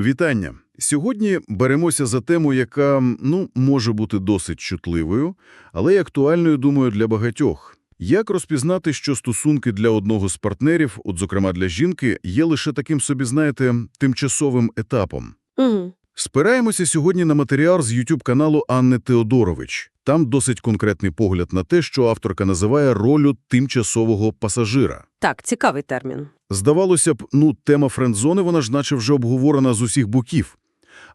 Вітання! Сьогодні беремося за тему, яка, ну, може бути досить чутливою, але й актуальною, думаю, для багатьох. Як розпізнати, що стосунки для одного з партнерів, от зокрема для жінки, є лише таким собі, знаєте, тимчасовим етапом? Угу. Спираємося сьогодні на матеріал з YouTube-каналу Анни Теодорович. Там досить конкретний погляд на те, що авторка називає ролю тимчасового пасажира. Так, цікавий термін. Здавалося б, ну, тема френдзони, вона ж наче вже обговорена з усіх боків.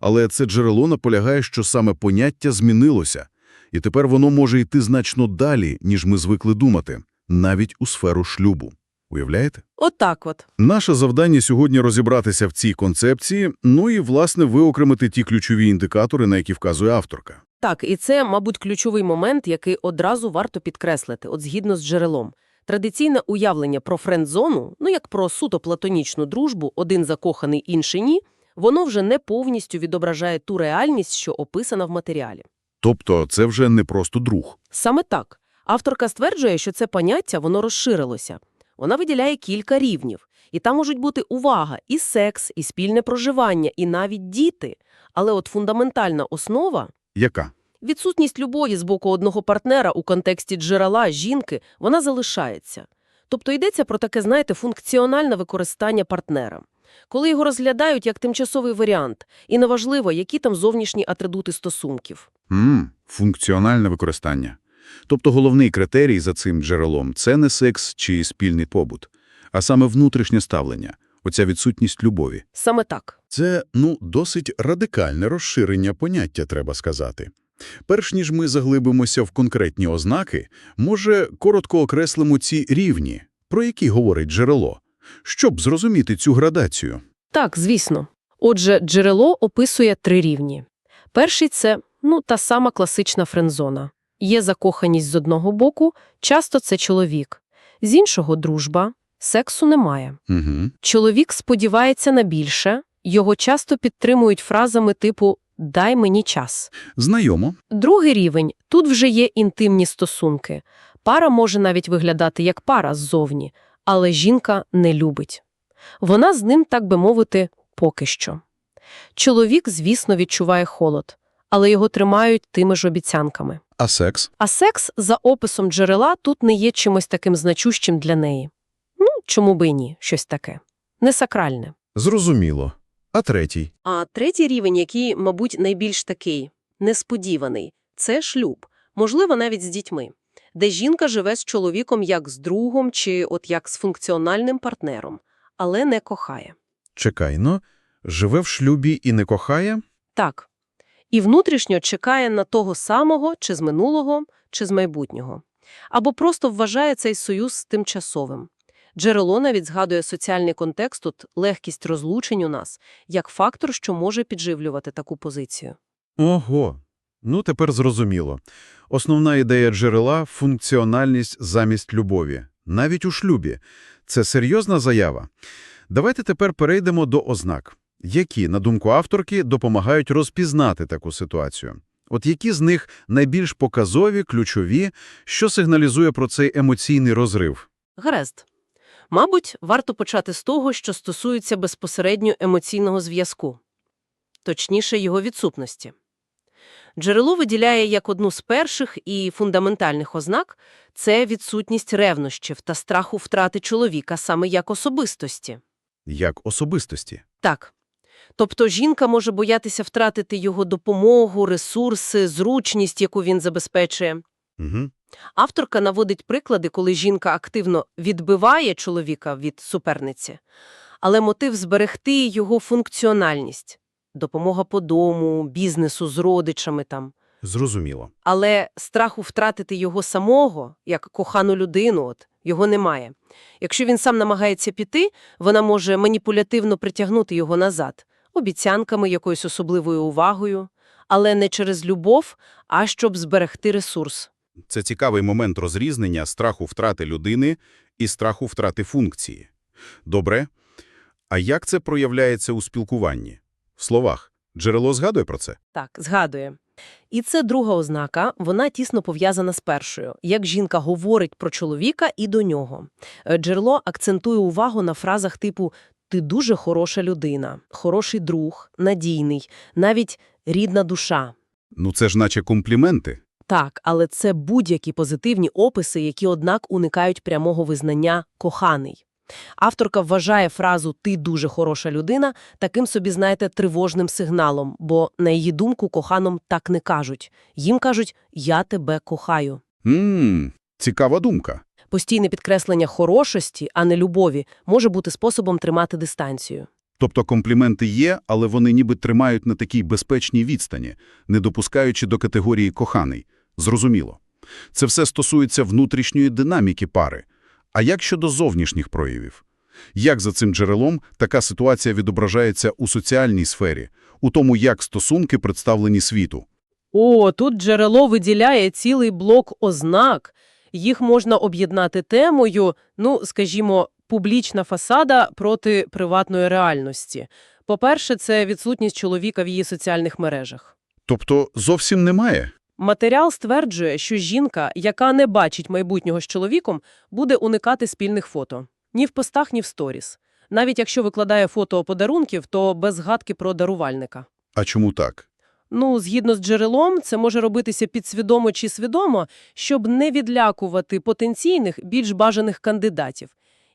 Але це джерело наполягає, що саме поняття змінилося, і тепер воно може йти значно далі, ніж ми звикли думати, навіть у сферу шлюбу. Уявляєте? Отак от. Наше завдання сьогодні розібратися в цій концепції, ну і, власне, виокремити ті ключові індикатори, на які вказує авторка. Так, і це, мабуть, ключовий момент, який одразу варто підкреслити, от згідно з джерелом. Традиційне уявлення про френд-зону, ну як про суто платонічну дружбу, один закоханий, інший ні, воно вже не повністю відображає ту реальність, що описана в матеріалі. Тобто це вже не просто друг. Саме так. Авторка стверджує, що це поняття, воно розширилося. Вона виділяє кілька рівнів. І там можуть бути увага, і секс, і спільне проживання, і навіть діти. Але от фундаментальна основа Яка? Відсутність любові з боку одного партнера у контексті джерела жінки, вона залишається. Тобто йдеться про таке, знаєте, функціональне використання партнера. Коли його розглядають як тимчасовий варіант, і неважливо, які там зовнішні атрибути стосунків. М, функціональне використання. Тобто головний критерій за цим джерелом – це не секс чи спільний побут, а саме внутрішнє ставлення, оця відсутність любові. Саме так. Це, ну, досить радикальне розширення поняття, треба сказати. Перш ніж ми заглибимося в конкретні ознаки, може, коротко окреслимо ці рівні, про які говорить джерело, щоб зрозуміти цю градацію. Так, звісно. Отже, джерело описує три рівні. Перший – це, ну, та сама класична френдзона. Є закоханість з одного боку, часто це чоловік. З іншого – дружба, сексу немає. Угу. Чоловік сподівається на більше, його часто підтримують фразами типу «дай мені час». Знайомо. Другий рівень – тут вже є інтимні стосунки. Пара може навіть виглядати як пара ззовні, але жінка не любить. Вона з ним, так би мовити, поки що. Чоловік, звісно, відчуває холод, але його тримають тими ж обіцянками. А секс? А секс, за описом джерела, тут не є чимось таким значущим для неї. Ну, чому би і ні, щось таке. Не сакральне. Зрозуміло. А третій? А третій рівень, який, мабуть, найбільш такий несподіваний – це шлюб, можливо, навіть з дітьми, де жінка живе з чоловіком як з другом чи от як з функціональним партнером, але не кохає. Чекай, ну, живе в шлюбі і не кохає? Так. І внутрішньо чекає на того самого чи з минулого, чи з майбутнього. Або просто вважає цей союз тимчасовим. Джерело навіть згадує соціальний контекст, тут легкість розлучень у нас, як фактор, що може підживлювати таку позицію. Ого. Ну, тепер зрозуміло. Основна ідея джерела – функціональність замість любові. Навіть у шлюбі. Це серйозна заява. Давайте тепер перейдемо до ознак, які, на думку авторки, допомагають розпізнати таку ситуацію. От які з них найбільш показові, ключові, що сигналізує про цей емоційний розрив? Гаразд. Мабуть, варто почати з того, що стосується безпосередньо емоційного зв'язку, точніше, його відсутності. Джерело виділяє як одну з перших і фундаментальних ознак – це відсутність ревнощів та страху втрати чоловіка саме як особистості. Як особистості. Так. Тобто жінка може боятися втратити його допомогу, ресурси, зручність, яку він забезпечує. Угу. Авторка наводить приклади, коли жінка активно відбиває чоловіка від суперниці, але мотив зберегти його функціональність – допомога по дому, бізнесу з родичами там. Зрозуміло. Але страху втратити його самого, як кохану людину, от, його немає. Якщо він сам намагається піти, вона може маніпулятивно притягнути його назад, обіцянками, якоюсь особливою увагою, але не через любов, а щоб зберегти ресурс. Це цікавий момент розрізнення страху втрати людини і страху втрати функції. Добре. А як це проявляється у спілкуванні? В словах. Джерело згадує про це? Так, згадує. І це друга ознака, вона тісно пов'язана з першою, як жінка говорить про чоловіка і до нього. Е, Джерело акцентує увагу на фразах типу Ти дуже хороша людина, хороший друг, надійний, навіть рідна душа. Ну це ж наче компліменти. Так, але це будь-які позитивні описи, які, однак, уникають прямого визнання «коханий». Авторка вважає фразу «ти дуже хороша людина» таким собі, знаєте, тривожним сигналом, бо, на її думку, коханом так не кажуть. Їм кажуть «я тебе кохаю». Ммм, цікава думка. Постійне підкреслення хорошості, а не любові, може бути способом тримати дистанцію. Тобто компліменти є, але вони ніби тримають на такій безпечній відстані, не допускаючи до категорії «коханий». Зрозуміло. Це все стосується внутрішньої динаміки пари. А як щодо зовнішніх проявів? Як за цим джерелом така ситуація відображається у соціальній сфері, у тому, як стосунки представлені світу? О, тут джерело виділяє цілий блок ознак. Їх можна об'єднати темою, ну, скажімо, публічна фасада проти приватної реальності. По-перше, це відсутність чоловіка в її соціальних мережах. Тобто зовсім немає? Матеріал стверджує, що жінка, яка не бачить майбутнього з чоловіком, буде уникати спільних фото. Ні в постах, ні в сторіс. Навіть якщо викладає фото подарунків, то без згадки про дарувальника. А чому так? Ну, згідно з джерелом, це може робитися підсвідомо чи свідомо, щоб не відлякувати потенційних, більш бажаних кандидатів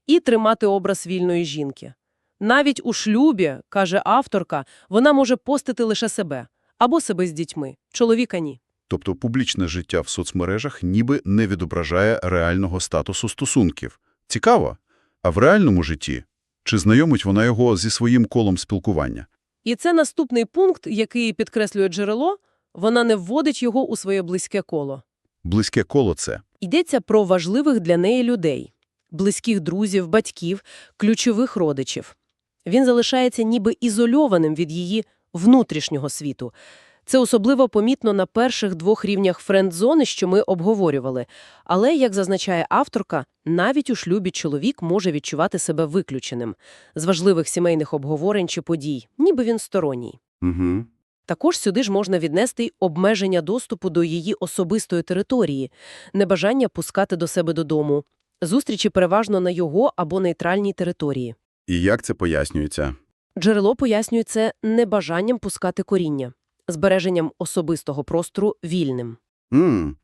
і тримати образ вільної жінки. Навіть у шлюбі, каже авторка, вона може постити лише себе або себе з дітьми, чоловіка ні. Тобто публічне життя в соцмережах ніби не відображає реального статусу стосунків. Цікаво. А в реальному житті? Чи знайомить вона його зі своїм колом спілкування? І це наступний пункт, який підкреслює джерело, вона не вводить його у своє близьке коло. Близьке коло це. Йдеться про важливих для неї людей – близьких друзів, батьків, ключових родичів. Він залишається ніби ізольованим від її внутрішнього світу. Це особливо помітно на перших двох рівнях френд-зони, що ми обговорювали. Але, як зазначає авторка, навіть у шлюбі чоловік може відчувати себе виключеним з важливих сімейних обговорень чи подій, ніби він сторонній. Угу. Також сюди ж можна віднести й обмеження доступу до її особистої території, небажання пускати до себе додому, зустрічі переважно на його або нейтральній території. І як це пояснюється? Джерело пояснює це небажанням пускати коріння, збереженням особистого простору вільним. М.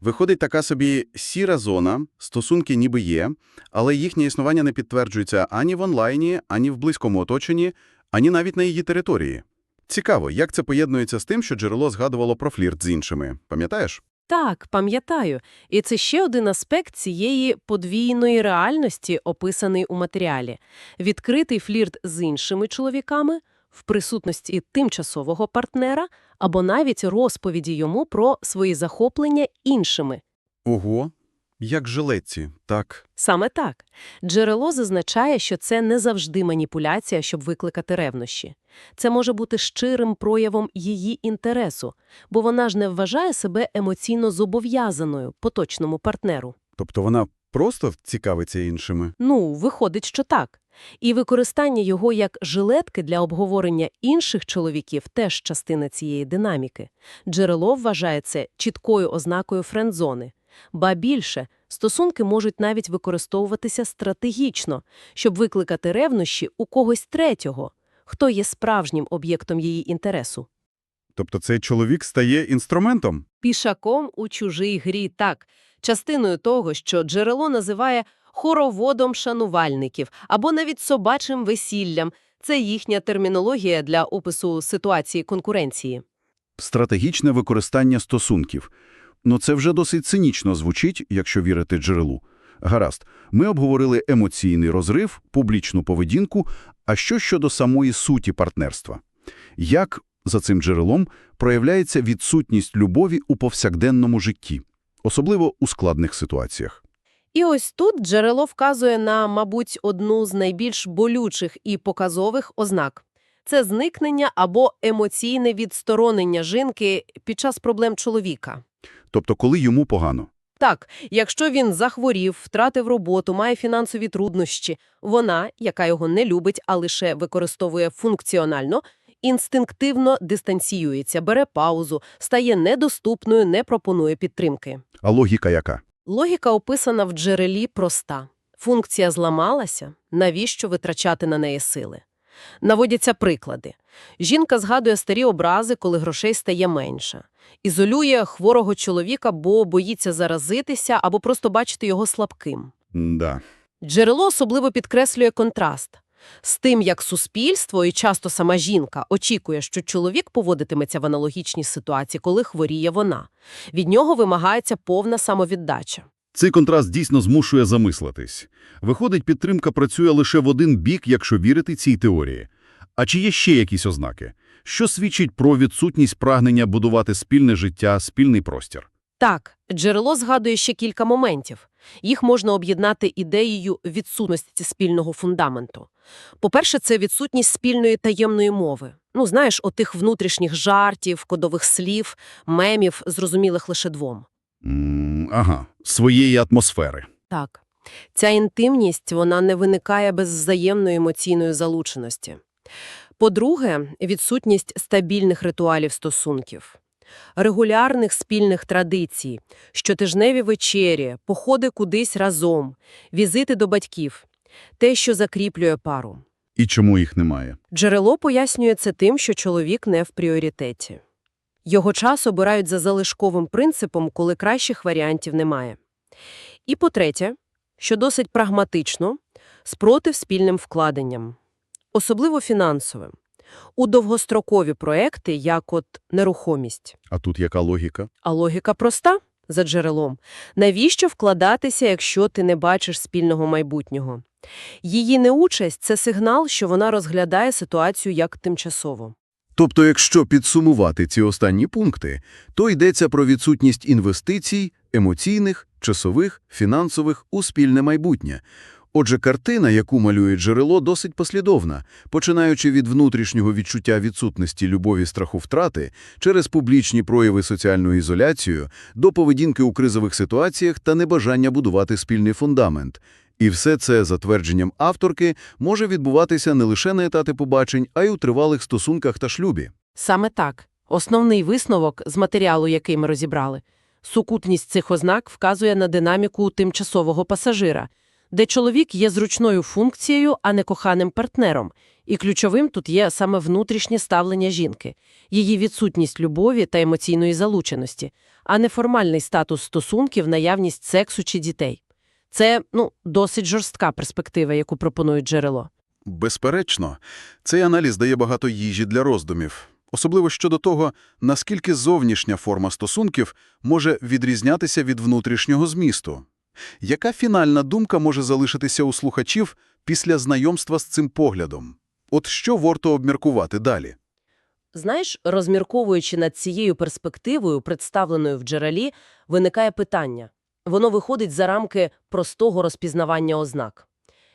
Виходить така собі сіра зона, стосунки ніби є, але їхнє існування не підтверджується ані в онлайні, ані в близькому оточенні, ані навіть на її території. Цікаво, як це поєднується з тим, що джерело згадувало про флірт з іншими. Пам'ятаєш? Так, пам'ятаю. І це ще один аспект цієї подвійної реальності, описаний у матеріалі. Відкритий флірт з іншими чоловіками в присутності тимчасового партнера або навіть розповіді йому про свої захоплення іншими. Ого, як жилетці, так. Саме так. Джерело зазначає, що це не завжди маніпуляція, щоб викликати ревнощі. Це може бути щирим проявом її інтересу, бо вона ж не вважає себе емоційно зобов'язаною поточному партнеру. Тобто вона просто цікавиться іншими. Ну, виходить, що так. І використання його як жилетки для обговорення інших чоловіків теж частина цієї динаміки. Джерело вважає це чіткою ознакою френдзони. Ба більше, стосунки можуть навіть використовуватися стратегічно, щоб викликати ревнощі у когось третього, хто є справжнім об'єктом її інтересу. Тобто цей чоловік стає інструментом? Пішаком у чужій грі так, частиною того, що джерело називає хороводом шанувальників або навіть собачим весіллям. Це їхня термінологія для опису ситуації конкуренції. Стратегічне використання стосунків. Ну це вже досить цинічно звучить, якщо вірити джерелу. Гаразд, ми обговорили емоційний розрив, публічну поведінку, а що щодо самої суті партнерства? Як, за цим джерелом, проявляється відсутність любові у повсякденному житті, особливо у складних ситуаціях? І ось тут джерело вказує на, мабуть, одну з найбільш болючих і показових ознак. Це зникнення або емоційне відсторонення жінки під час проблем чоловіка. Тобто, коли йому погано. Так, якщо він захворів, втратив роботу, має фінансові труднощі, вона, яка його не любить, а лише використовує функціонально, інстинктивно дистанціюється, бере паузу, стає недоступною, не пропонує підтримки. А логіка яка? Логіка описана в джерелі проста. Функція зламалася, навіщо витрачати на неї сили? Наводяться приклади. Жінка згадує старі образи, коли грошей стає менше. Ізолює хворого чоловіка, бо боїться заразитися або просто бачити його слабким. Да. Джерело особливо підкреслює контраст з тим, як суспільство і часто сама жінка очікує, що чоловік поводитиметься в аналогічній ситуації, коли хворіє вона. Від нього вимагається повна самовіддача. Цей контраст дійсно змушує замислитись. Виходить, підтримка працює лише в один бік, якщо вірити цій теорії. А чи є ще якісь ознаки? Що свідчить про відсутність прагнення будувати спільне життя, спільний простір? Так, джерело згадує ще кілька моментів. Їх можна об'єднати ідеєю відсутності спільного фундаменту. По-перше, це відсутність спільної таємної мови. Ну, знаєш, отих внутрішніх жартів, кодових слів, мемів, зрозумілих лише двом. Ага, своєї атмосфери. Так. Ця інтимність, вона не виникає без взаємної емоційної залученості. По-друге, відсутність стабільних ритуалів стосунків, регулярних спільних традицій, щотижневі вечері, походи кудись разом, візити до батьків – те, що закріплює пару. І чому їх немає? Джерело пояснює це тим, що чоловік не в пріоритеті. Його час обирають за залишковим принципом, коли кращих варіантів немає. І по-третє, що досить прагматично, спротив спільним вкладенням, особливо фінансовим, у довгострокові проекти, як от нерухомість. А тут яка логіка? А логіка проста за джерелом. Навіщо вкладатися, якщо ти не бачиш спільного майбутнього? Її неучасть – це сигнал, що вона розглядає ситуацію як тимчасово. Тобто, якщо підсумувати ці останні пункти, то йдеться про відсутність інвестицій, емоційних, часових, фінансових у спільне майбутнє. Отже, картина, яку малює джерело, досить послідовна, починаючи від внутрішнього відчуття відсутності любові страху втрати через публічні прояви соціальної ізоляцію до поведінки у кризових ситуаціях та небажання будувати спільний фундамент. І все це, за твердженням авторки, може відбуватися не лише на етапі побачень, а й у тривалих стосунках та шлюбі. Саме так. Основний висновок з матеріалу, який ми розібрали. Сукутність цих ознак вказує на динаміку тимчасового пасажира, де чоловік є зручною функцією, а не коханим партнером. І ключовим тут є саме внутрішнє ставлення жінки, її відсутність любові та емоційної залученості, а не формальний статус стосунків, наявність сексу чи дітей. Це, ну, досить жорстка перспектива, яку пропонує джерело. Безперечно, цей аналіз дає багато їжі для роздумів, особливо щодо того, наскільки зовнішня форма стосунків може відрізнятися від внутрішнього змісту. Яка фінальна думка може залишитися у слухачів після знайомства з цим поглядом? От що варто обміркувати далі? Знаєш, розмірковуючи над цією перспективою, представленою в джерелі, виникає питання. Воно виходить за рамки простого розпізнавання ознак.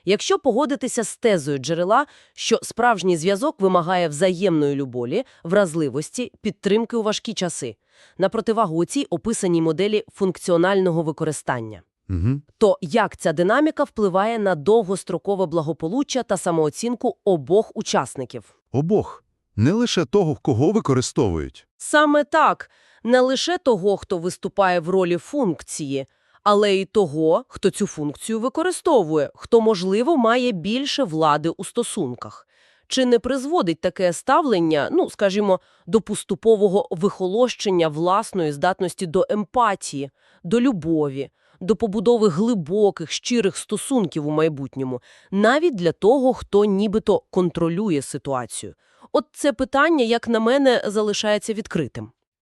Якщо погодитися з тезою джерела, що справжній зв'язок вимагає взаємної любові, вразливості, підтримки у важкі часи, на противагу цій описаній моделі функціонального використання, Угу. то як ця динаміка впливає на довгострокове благополуччя та самооцінку обох учасників? Обох. Не лише того, кого використовують. Саме так, не лише того, хто виступає в ролі функції, але й того, хто цю функцію використовує, хто, можливо, має більше влади у стосунках. Чи не призводить таке ставлення, ну, скажімо, до поступового вихолощення власної здатності до емпатії, до любові, до побудови глибоких, щирих стосунків у майбутньому, навіть для того, хто нібито контролює ситуацію? От це питання, як на мене, залишається відкритим.